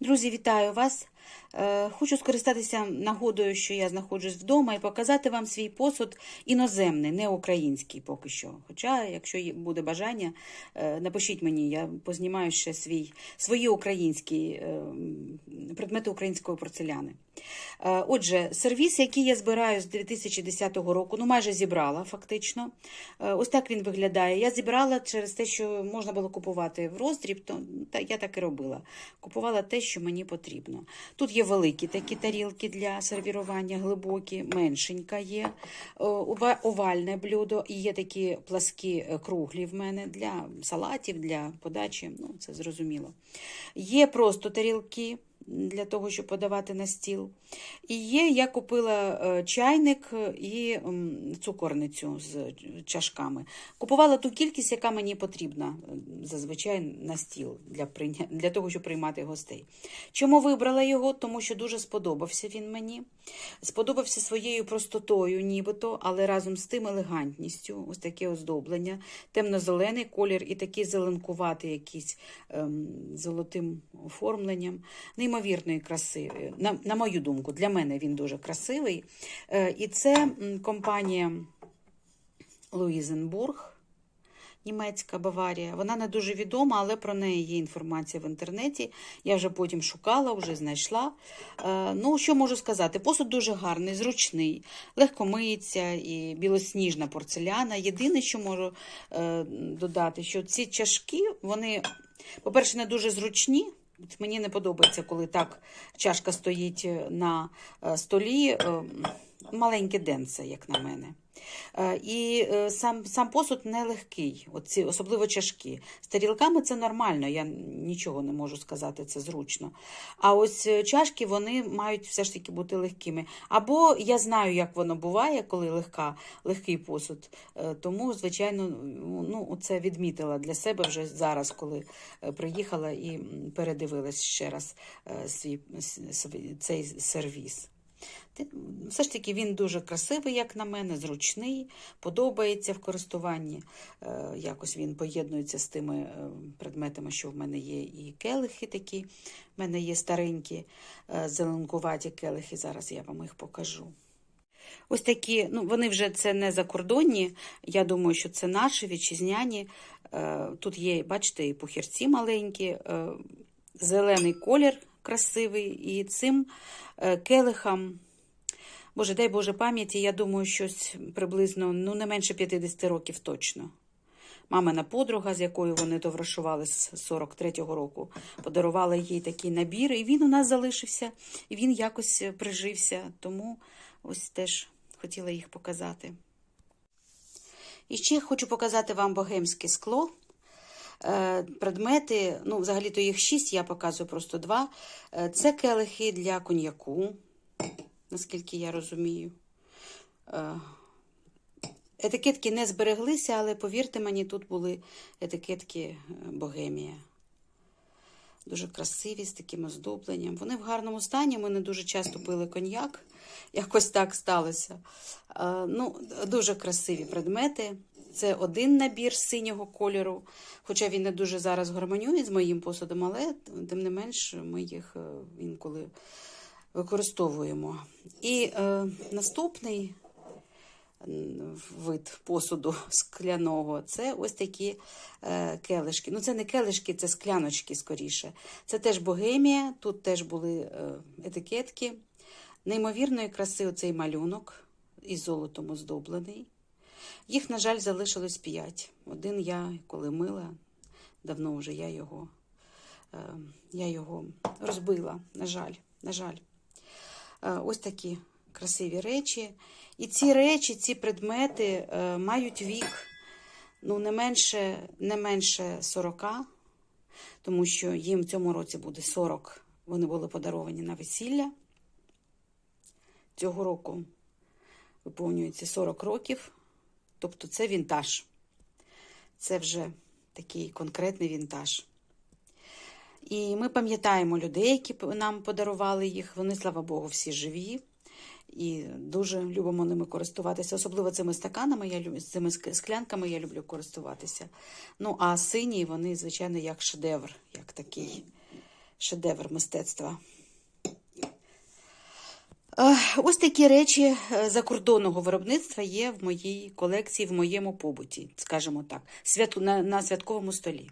Друзі, вітаю вас! Е, Хочу скористатися нагодою, що я знаходжусь вдома, і показати вам свій посуд іноземний, не український поки що. Хоча, якщо буде бажання, е, напишіть мені, я познімаю ще свій, свої українські е, предмети української порцеляни. Отже, сервіс, який я збираю з 2010 року, ну майже зібрала фактично. Ось так він виглядає. Я зібрала через те, що можна було купувати в роздріб, то я так і робила. Купувала те, що мені потрібно. Тут є великі такі тарілки для сервірування, глибокі, меншенька є, е, овальне блюдо, і є такі пласкі е, круглі в мене для салатів, для подачі. Ну, це зрозуміло. Є просто тарілки для того, щоб подавати на стіл. І є, я купила е, чайник е, і цукорницю з чашками. Купувала ту кількість, яка мені потрібна е, зазвичай на стіл для, прийня... для того, щоб приймати гостей. Чому вибрала його? Тому що дуже сподобався він мені. Сподобався своєю простотою, нібито, але разом з тим елегантністю. Ось таке оздоблення, темно-зелений колір і такий зеленкуватий якийсь ем, золотим оформленням. Неймовірної краси. На, на мою думку, для мене він дуже красивий. Е, і це компанія Луїзенбург. Німецька Баварія. Вона не дуже відома, але про неї є інформація в інтернеті. Я вже потім шукала, вже знайшла. Е, ну, що можу сказати? Посуд дуже гарний, зручний, легко миється і білосніжна порцеляна. Єдине, що можу е, додати, що ці чашки, вони, по-перше, не дуже зручні. Мені не подобається, коли так чашка стоїть на е, столі. Маленьке денце, як на мене. Е, І е, сам, сам посуд нелегкий, оці, особливо чашки. З тарілками це нормально, я нічого не можу сказати, це зручно. А ось е, чашки вони мають все ж таки бути легкими. Або я знаю, як воно буває, коли легка, легкий посуд. Тому, звичайно, ну, це відмітила для себе вже зараз, коли приїхала і передивилась ще раз свій цей сервіс. Все ж таки він дуже красивий, як на мене, зручний, подобається в користуванні. Е, Якось він поєднується з тими е, предметами, що в мене є. І келихи такі. В мене є старенькі е, зеленкуваті келихи. Зараз я вам їх покажу. Ось такі, ну вони вже це не закордонні. Я думаю, що це наші вітчизняні. Тут є, бачите, і пухірці маленькі, зелений колір красивий, і цим е, келихам. Боже, дай Боже пам'яті, я думаю, щось приблизно ну, не менше 50 років точно. Мамина подруга, з якою вони товаришували з 43-го року, подарувала їй такий набір, і він у нас залишився, і він якось прижився. Тому ось теж хотіла їх показати. І ще хочу показати вам богемське скло. Е, Предмети, ну, взагалі-то їх шість, я показую просто два. Е, Це келихи для коньяку, наскільки я розумію. Е, Етикетки не збереглися, але повірте мені, тут були етикетки Богемія. Дуже красиві, з таким оздобленням. Вони в гарному стані. Ми не дуже часто пили коньяк. Якось так сталося. Ну, дуже красиві предмети. Це один набір синього кольору, хоча він не дуже зараз гармонює з моїм посудом, але тим не менш ми їх е, інколи використовуємо. І е, наступний вид посуду скляного це ось такі е, келишки. Ну, це не келишки, це скляночки скоріше. Це теж богемія, тут теж були е, етикетки. Неймовірної краси оцей малюнок із золотом оздоблений. Їх, на жаль, залишилось п'ять. Один я, коли мила, давно вже я його, е, я його розбила. На жаль, на жаль. Е, Ось такі красиві речі. І ці речі, ці предмети е, мають вік ну, не менше, не менше 40, тому що їм в цьому році буде 40. Вони були подаровані на весілля. Цього року виповнюється 40 років. Тобто це вінтаж. Це вже такий конкретний вінтаж. І ми пам'ятаємо людей, які нам подарували їх. Вони, слава Богу, всі живі. І дуже любимо ними користуватися. Особливо цими стаканами, я люблю, цими склянками я люблю користуватися. Ну, а сині, вони, звичайно, як шедевр, як такий шедевр мистецтва. Ось такі речі е, закордонного виробництва є в моїй колекції, в моєму побуті, скажімо так, свят... на святковому столі.